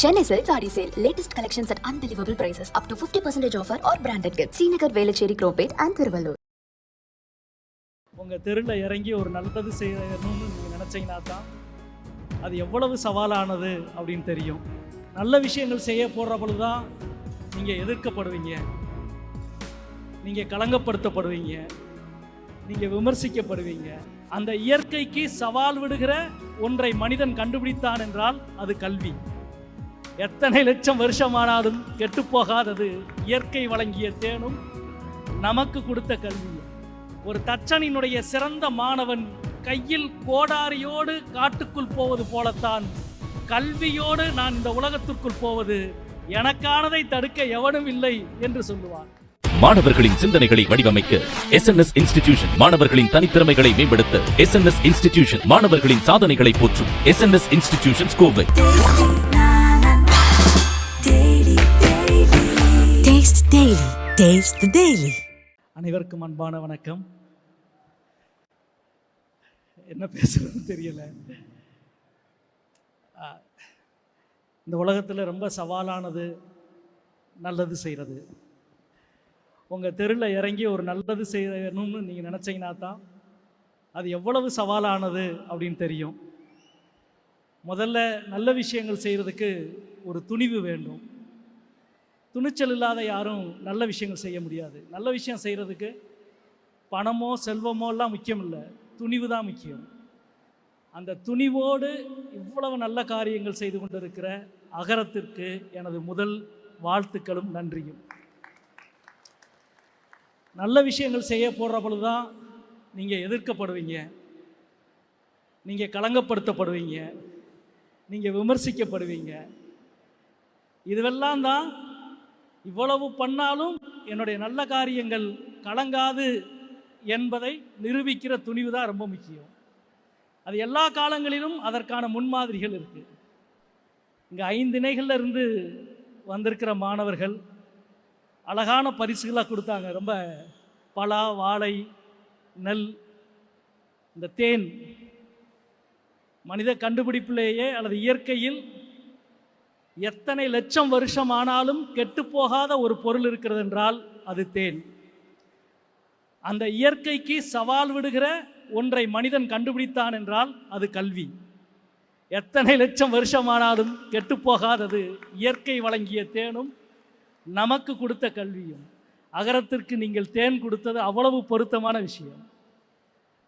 Chennai Silks sari Sale. Latest collections at unbelievable prices Up to 50% offer are branded gifts. Srinagar, Velachery, and and உங்கள் தெருவில் இறங்கி ஒரு நல்லது செய்யணும்னு நீங்கள் நினச்சிங்கன்னா தான் அது எவ்வளவு சவாலானது அப்படின்னு தெரியும். நல்ல விஷயங்கள் செய்ய போடுற பொழுது தான் நீங்கள் எதிர்க்கப்படுவீங்க. நீங்கள் களங்கப்படுத்தப்படுவீங்க. நீங்கள் விமர்சிக்கப்படுவீங்க. அந்த இயற்கைக்கு சவால் விடுகிற ஒன்றை மனிதன் கண்டுபிடித்தான் என்றால் அது கல்வி. எத்தனை லட்சம் வருஷமானாலும் கெட்டுப்போகாதது இயற்கை வழங்கிய தேனும் நமக்கு கொடுத்த கல்வியும். ஒரு தச்சனினுடைய சிறந்த மாணவன் கையில் கோடாரியோடு காட்டுக்குள் போவது போலத்தான் கல்வியோடு நான் இந்த உலகத்திற்குள் போவது எனக்கானதை தடுக்க எவனும் இல்லை என்று சொல்லுவான். மாணவர்களின் சிந்தனைகளை வடிவமைக்க எஸ் என் எஸ் இன்ஸ்டிடியூஷன் மாணவர்களின் தனித்திறமைகளை மேம்படுத்த எஸ் என் எஸ் இன்ஸ்டிடியூஷன் மாணவர்களின் சாதனைகளை போற்றும் S N S institution Kovai Daily. Taste அனைவருக்கும் அன்பான வணக்கம். என்ன பேசுறதுன்னு தெரியல. இந்த உலகத்தில் ரொம்ப சவாலானது நல்லது செய்கிறது உங்கள் தெருவில் இறங்கி ஒரு நல்லது செய்யணும்னு நீங்கள் நினச்சிங்கன்னா தான் அது எவ்வளவு சவாலானது அப்படின்னு தெரியும். முதல்ல நல்ல விஷயங்கள் செய்கிறதுக்கு ஒரு துணிவு வேண்டும். துணிச்சல் இல்லாத யாரும் நல்ல விஷயங்கள் செய்ய முடியாது. நல்ல விஷயம் செய்கிறதுக்கு பணமோ செல்வமோ எல்லாம் முக்கியம் இல்லை துணிவு தான் முக்கியம். அந்த துணிவோடு இவ்வளவு நல்ல காரியங்கள் செய்து கொண்டிருக்கிற அகரத்திற்கு எனது முதல் வாழ்த்துக்களும் நன்றியும். நல்ல விஷயங்கள் செய்ய போடுற பொழுது தான் நீங்கள் எதிர்க்கப்படுவீங்க. நீங்கள் களங்கப்படுத்தப்படுவீங்க. நீங்கள் விமர்சிக்கப்படுவீங்க. இதுவெல்லாம் தான் இவ்வளவு பண்ணாலும் என்னுடைய நல்ல காரியங்கள் கலங்காது என்பதை நிரூபிக்கிற துணிவு தான் ரொம்ப முக்கியம். அது எல்லா காலங்களிலும் அதற்கான முன்மாதிரிகள் இருக்கு. இங்கே ஐந்து திணைகள்ல இருந்து வந்திருக்கிற மாணவர்கள் அழகான பரிசுகளாக கொடுத்தாங்க. ரொம்ப பலா வாழை நெல் இந்த தேன். மனித கண்டுபிடிப்பிலேயே அல்லது இயற்கையில் எத்தனை லட்சம் வருஷம் ஆனாலும் கெட்டுப்போகாத ஒரு பொருள் இருக்கிறது என்றால் அது தேன். அந்த இயற்கைக்கு சவால் விடுகிற ஒன்றை மனிதன் கண்டுபிடித்தான் என்றால் அது கல்வி. எத்தனை லட்சம் வருஷமானாலும் கெட்டுப்போகாதது இயற்கை வழங்கிய தேனும் நமக்கு கொடுத்த கல்வியும். அகரத்திற்கு நீங்கள் தேன் கொடுத்தது அவ்வளவு பொருத்தமான விஷயம்.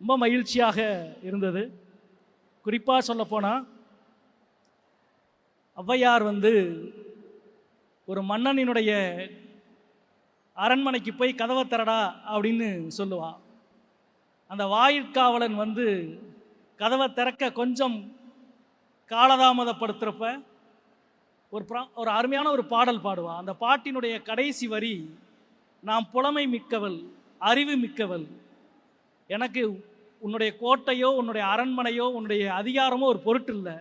ரொம்ப மகிழ்ச்சியாக இருந்தது. குறிப்பாக சொல்லப்போனால் ஔவையார் வந்து ஒரு மன்னனினுடைய அரண்மனைக்கு போய் கதவை தரடா அப்படின்னு சொல்லுவான். அந்த வாயிற்காவலன் வந்து கதவை திறக்க கொஞ்சம் காலதாமதப்படுத்துகிறப்ப ஒரு ப்ரா ஒரு அருமையான ஒரு பாடல் பாடுவான். அந்த பாட்டினுடைய கடைசி வரி நாம் புலமை மிக்கவள் அறிவு மிக்கவள். எனக்கு உன்னுடைய கோட்டையோ உன்னுடைய அரண்மனையோ உன்னுடைய அதிகாரமோ ஒரு பொருட்டு இல்லை.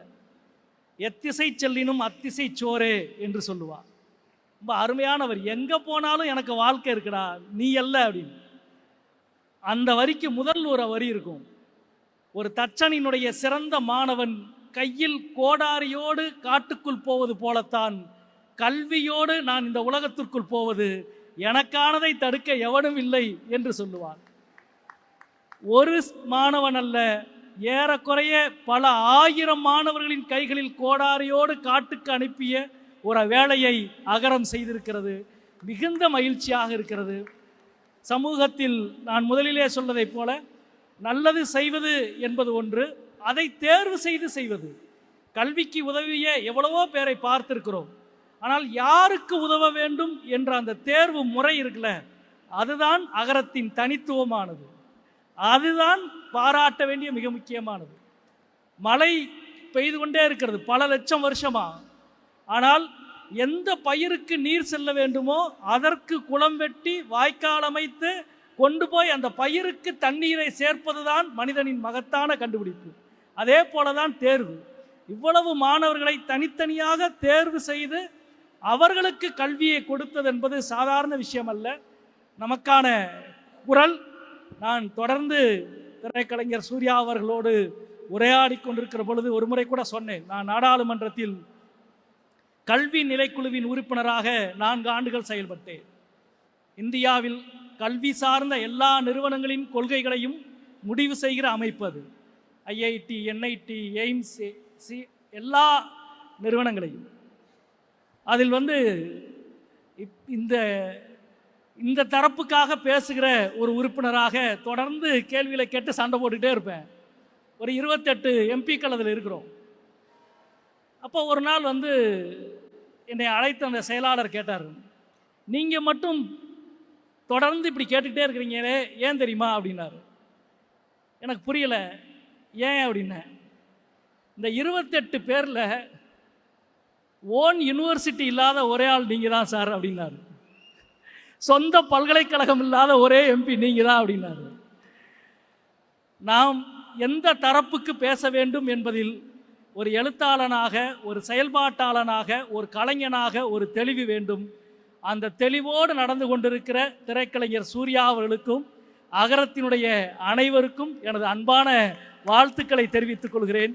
எத்திசை செல்லினும் அத்திசை சோரே என்று சொல்லுவார் ரொம்ப அருமையானவர். எங்கே போனாலும் எனக்கு வாழ்க்கை இருக்குடா நீ அல்ல அப்படின்னு. அந்த வரிக்கு முதல் ஒரு வரி இருக்கும். ஒரு தச்சனினுடைய சிறந்த மாணவன் கையில் கோடாரியோடு காட்டுக்குள் போவது போலத்தான் கல்வியோடு நான் இந்த உலகத்திற்குள் போவது எனக்கானதை தடுக்க எவனும் இல்லை என்று சொல்லுவார். ஒரு மாணவன் அல்ல ஏறக்குறைய பல ஆயிரம் மாணவர்களின் கைகளில் கோடாரியோடு காட்டுக்கு அனுப்பிய ஒரு வேலையை அகரம் செய்திருக்கிறது. மிகுந்த மகிழ்ச்சியாக இருக்கிறது. சமூகத்தில் நான் முதலிலே சொன்னதைப் போல நல்லது செய்வது என்பது ஒன்று அதை தேர்வு செய்து செய்வது. கல்விக்கு உதவிய எவ்வளவோ பேரை பார்த்திருக்கிறோம். ஆனால் யாருக்கு உதவ வேண்டும் என்ற அந்த தேர்வு முறை இருக்குல்ல அதுதான் அகரத்தின் தனித்துவமானது. அதுதான் பாராட்ட வேண்டிய மிக முக்கியமானது. மழை பெய்து கொண்டே இருக்கிறது பல லட்சம் வருஷமா. ஆனால் எந்த பயிருக்கு நீர் செல்ல வேண்டுமோ அதற்கு குளம் வெட்டி வாய்க்கால் அமைத்து கொண்டு போய் அந்த பயிருக்கு தண்ணீரை சேர்ப்பது தான் மனிதனின் மகத்தான கண்டுபிடிப்பு. அதே போல தான் தேர்வு. இவ்வளவு மாணவர்களை தனித்தனியாக தேர்வு செய்து அவர்களுக்கு கல்வியை கொடுத்தது என்பது சாதாரண விஷயம் அல்ல நமக்கான குரல் நான் தொடர்ந்து திரைக்கலைஞர் சூர்யா அவர்களோடு உரையாடி கொண்டிருக்கிற பொழுது ஒரு முறை கூட சொன்னேன். நான் நாடாளுமன்றத்தில் கல்வி நிலைக்குழுவின் உறுப்பினராக நான்கு ஆண்டுகள் செயல்பட்டேன். இந்தியாவில் கல்வி சார்ந்த எல்லா நிறுவனங்களின் கொள்கைகளையும் முடிவு செய்கிற அமைப்பு அது. ஐஐடி என்ஐடி எய்ம்ஸ் சி எல்லா நிறுவனங்களையும். அதில் வந்து இப்- இந்த இந்த தரப்புக்காக பேசுகிற ஒரு உறுப்பினராக தொடர்ந்து கேள்விகளை கேட்டு சண்டை போட்டுக்கிட்டே இருப்பேன். ஒரு இருபத்தெட்டு எம்பிக்கள் அதில் இருக்கிறோம். அப்போ ஒரு நாள் வந்து என்னை அழைத்த அந்த செயலாளர் கேட்டார் நீங்கள் மட்டும் தொடர்ந்து இப்படி கேட்டுக்கிட்டே இருக்கிறீங்களே ஏன் தெரியுமா? அப்படின்னாரு. எனக்கு புரியலை. ஏன்? அப்படின்னேன். இந்த இருபத்தெட்டு பேரில் ஓன் யூனிவர்சிட்டி இல்லாத ஒரே ஆள் நீங்கள் தான் சார் அப்படின்னாரு. சொந்த பல்கலைக்கழகம் இல்லாத ஒரே எம்பி நீங்கள் தான் அப்படின்னாரு. நாம் எந்த தரப்புக்கு பேச வேண்டும் என்பதில் ஒரு எழுத்தாளனாக ஒரு செயல்பாட்டாளனாக ஒரு கலைஞனாக ஒரு தெளிவு வேண்டும். அந்த தெளிவோடு நடந்து கொண்டிருக்கிற திரைக்கலைஞர் சூர்யா அவர்களுக்கும் அகரத்தினுடைய அனைவருக்கும் எனது அன்பான வாழ்த்துக்களை தெரிவித்துக் கொள்கிறேன்.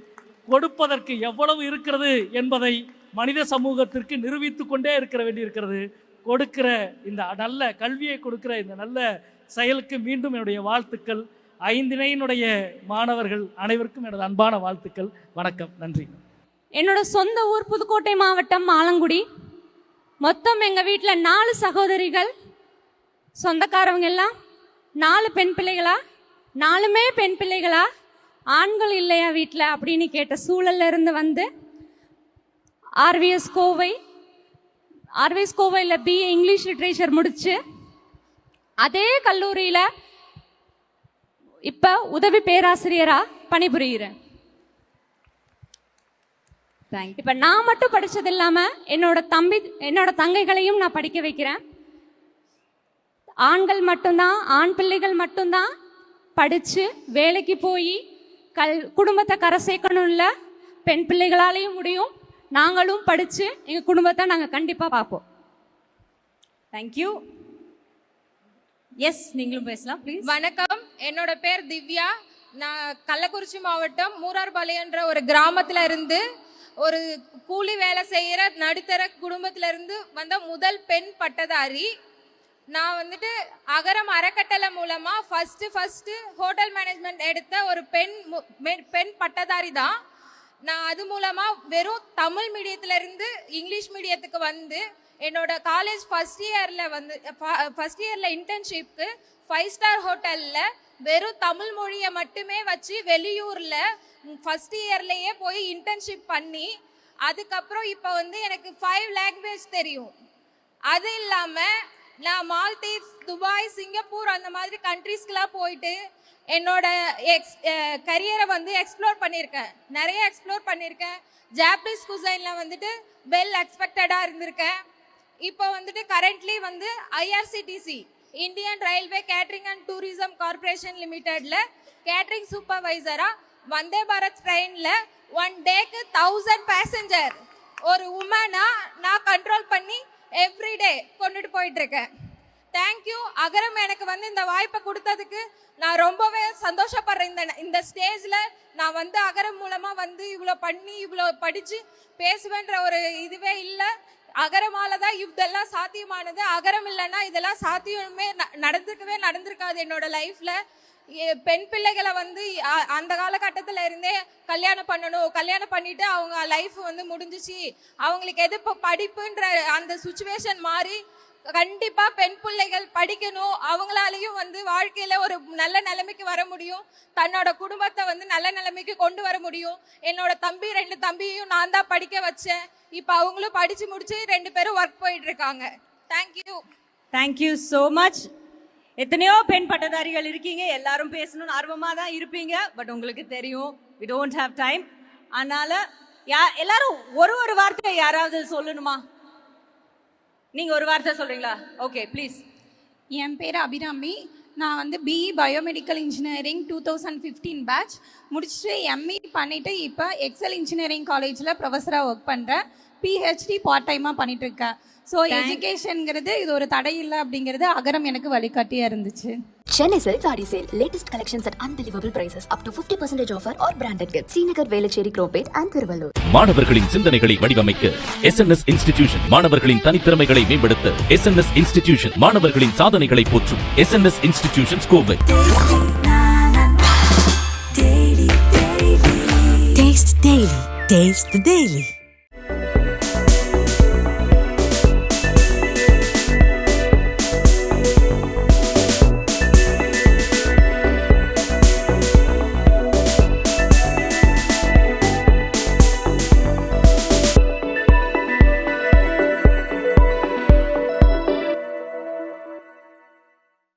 கொடுப்பதற்கு எவ்வளவு இருக்கிறது என்பதை மனித சமூகத்திற்கு நிரூபித்துக் கொண்டே இருக்கிற வேண்டியிருக்கிறது. கொடுக்கிற இந்த நல்ல கல்வியை கொடுக்கிற இந்த நல்ல செயலுக்கு மீண்டும் என்னுடைய வாழ்த்துக்கள். ஐந்தினையினுடைய மாணவர்கள் அனைவருக்கும் எனது அன்பான வாழ்த்துக்கள். வணக்கம். நன்றி. என்னோட சொந்த ஊர் புதுக்கோட்டை மாவட்டம் ஆலங்குடி. மொத்தம் எங்கள் வீட்டில் நாலு சகோதரிகள் சொந்தக்காரவங்க எல்லாம் நாலு பெண் பிள்ளைகளா நாலுமே பெண் பிள்ளைகளா ஆண்கள் இல்லையா வீட்டில் அப்படின்னு கேட்ட சூழல்ல இருந்து வந்து ஆர்விஎஸ் கோவை ஆர்விஎஸ் கோவையில் பிஏ இங்கிலீஷ் லிட்ரேச்சர் முடிச்சு அதே கல்லூரியில் இப்போ உதவி பேராசிரியராக பணிபுரிகிறேன் இப்ப நான் மட்டும் படிச்சது இல்லாம என்னோட தம்பி என்னோட தங்கைகளையும் நான் படிக்க வைக்கிறேன். ஆண்கள் மட்டும்தான் ஆண் பிள்ளைகள் மட்டும்தான் படிச்சு வேலைக்கு போய் கல் குடும்பத்தை கரை சேர்க்கணும்ல பெண் பிள்ளைகளாலையும் முடியும். நாங்களும் படிச்சு எங்க குடும்பத்தை நாங்க கண்டிப்பா பார்ப்போம். தேங்க்யூ எஸ் நீங்களும் பேசலாம் ப்ளீஸ் வணக்கம். என்னோட பேர் திவ்யா. நான் கள்ளக்குறிச்சி மாவட்டம் மூரார்பாளையன்ற ஒரு கிராமத்துல இருந்து ஒரு கூலி வேலை செய்யற நடுத்தர குடும்பத்துல இருந்து வந்த முதல் பெண் பட்டதாரி. நான் வந்துட்டு அகரம் அறக்கட்டளை மூலமா ஃபர்ஸ்ட் ஃபர்ஸ்ட் ஹோட்டல் மேனேஜ்மெண்ட் எடுத்த ஒரு பெண் மு- மெ- பெண் பட்டதாரி தான். நான் அது மூலமா வெறும் தமிழ் மீடியத்துல இருந்து இங்கிலீஷ் மீடியத்துக்கு வந்து என்னோட காலேஜ் ஃபர்ஸ்ட் இயர்ல வந்து ஃபர்ஸ்ட் இயர்ல இன்டர்ன்ஷிப்க்கு ஃபைவ் ஸ்டார் ஹோட்டல்ல வெறும் தமிழ் மொழியை மட்டுமே வச்சு வெளியூர்ல ஃபர்ஸ்ட் இயர்லயே போய் இன்டர்ன்ஷிப் பண்ணி அதுக்கப்புறம் இப்போ வந்து எனக்கு ஃபைவ் லாங்குவேஜ் தெரியும். அது இல்லாமல் நான் மால்தீவ்ஸ் துபாய் சிங்கப்பூர் அந்த மாதிரி கண்ட்ரீஸ்க்குலாம் போயிட்டு என்னோட எக்ஸ் கரியரை வந்து எக்ஸ்ப்ளோர் பண்ணியிருக்கேன். நிறைய எக்ஸ்ப்ளோர் பண்ணியிருக்கேன். ஜாப்பனீஸ் குசைனில் வந்துட்டு வெல் எக்ஸ்பெக்டடாக இருந்திருக்கேன். இப்போ வந்துட்டு கரண்ட்லி வந்து IRCTC Indian railway catering and tourism corporation லிமிடெட்ல catering சூப்பர்வைசராக வந்தே பாரத் ட்ரெயினில் ஒன் டேக்கு தௌசண்ட் பேசஞ்சர் ஒரு உமனாக நான் கண்ட்ரோல் பண்ணி எவ்ரிடே கொண்டுட்டு போயிட்டு இருக்கேன் தேங்க்யூ அகரம் எனக்கு வந்து இந்த வாய்ப்பை கொடுத்ததுக்கு நான் ரொம்பவே சந்தோஷப்படுறேன். இந்த இந்த ஸ்டேஜில் நான் வந்து அகரம் மூலமாக வந்து இவ்வளோ பண்ணி இவ்வளோ படித்து பேசுவேன்ற ஒரு இதுவே இல்லை. அகரமால தான் இதெல்லாம் சாத்தியமானது. அகரம் இல்லைன்னா இதெல்லாம் சாத்தியமே ந- நடந்திருக்கவே நடந்திருக்காது என்னோட லைஃப்பில் பெண் பிள்ளைகளை வந்து அந்த காலகட்டத்தில் இருந்தே கல்யாணம் பண்ணணும். கல்யாணம் பண்ணிட்டு அவங்க லைஃப் வந்து முடிஞ்சிச்சு. அவங்களுக்கு எது இப்போ படிப்புன்ற அந்த சுச்சுவேஷன் மாறி கண்டிப்பா பெண் பிள்ளைகள் படிக்கணும். அவங்களாலையும் வந்து வாழ்க்கையில ஒரு நல்ல நிலைமைக்கு வர முடியும். தன்னோட குடும்பத்தை வந்து நல்ல நிலைமைக்கு கொண்டு வர முடியும். என்னோட தம்பி ரெண்டு தம்பியையும் நான் தான் படிக்க வச்சேன். இப்போ அவங்களும் படிச்சு முடிச்சு ரெண்டு பேரும் ஒர்க் போயிட்டு இருக்காங்க. தேங்க்யூ தேங்க்யூ ஸோ மச் எத்தனையோ பெண் பட்டதாரிகள் இருக்கீங்க எல்லாரும் பேசணும்னு ஆர்வமாக தான் இருப்பீங்க பட் உங்களுக்கு தெரியும் வி டோன்ட் ஹாவ் டைம் அதனால யா எல்லாரும் ஒரு ஒரு வார்த்தை யாராவது சொல்லணுமா? நீங்க ஒரு வார்த்தை சொல்றீங்களா? ஓகே ப்ளீஸ் என் பேர் அபிராமி. நான் வந்து BE biomedical engineering two thousand fifteen batch முடிச்சுட்டு எம்இ பண்ணிவிட்டு இப்போ எக்ஸல் இன்ஜினியரிங் காலேஜில் ப்ரொஃபஸராக ஒர்க் பண்ணுறேன் பிஹெச்டி பார்ட் டைமாக பண்ணிட்டு இருக்கேன் ஸோ எஜுகேஷனுங்கிறது இது ஒரு தடை இல்லை அப்படிங்கிறது அகரம் எனக்கு வழிகாட்டியாக இருந்துச்சு Chennai Silk Saree Sale. Latest collections at unbelievable prices. Up to 50% offer or branded gifts. Srinagar, Velachery, Cropate and Thiruvallur. மாணவர்களின் சிந்தனைகளை வடிவமைக்க எஸ்என்எஸ் இன்ஸ்டிடியூஷன் மாணவர்களின் தனித்திறமைகளை மேம்படுத்த எஸ்என்எஸ் இன்ஸ்டிடியூஷன் மாணவர்களின் சாதனைகளை போற்றும் SNS institution Kovai Taste Daily. Taste the Daily.